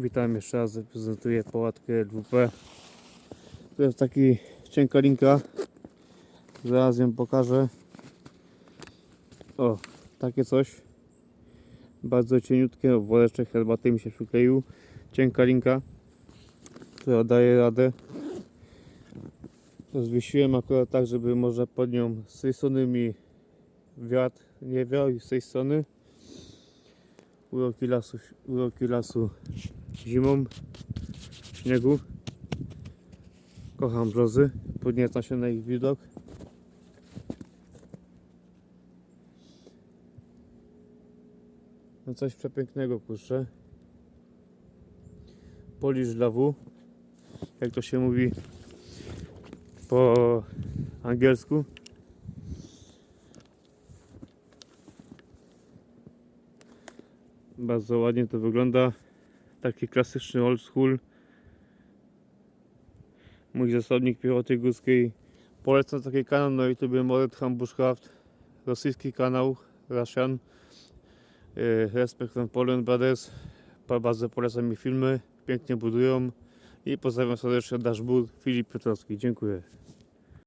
Witam jeszcze raz, prezentuję pałatkę LWP. To jest taki cienka linka. Zaraz ją pokażę. O, takie coś. Bardzo cieniutkie, woreczek herbaty mi się przykleił. Cienka linka, która daje radę. Zwiesiłem akurat tak, żeby można pod nią z tej strony mi wiatr nie wiał i z tej strony uroki lasu, uroki lasu zimą, śniegu. Kocham brzozy, podniecam się na ich widok. No coś przepięknego kurczę. Polisz dla W, jak to się mówi po angielsku. Bardzo ładnie to wygląda. Taki klasyczny old school. Mój zasadnik piechoty górskiej. Polecam taki kanał na YouTube Moret Hambushcraft. Rosyjski kanał Russian. E, Respekt from Poland Brothers. Bardzo polecam ich filmy. Pięknie budują. I pozdrawiam serdecznie Dashbur Filip Piotrowski. Dziękuję.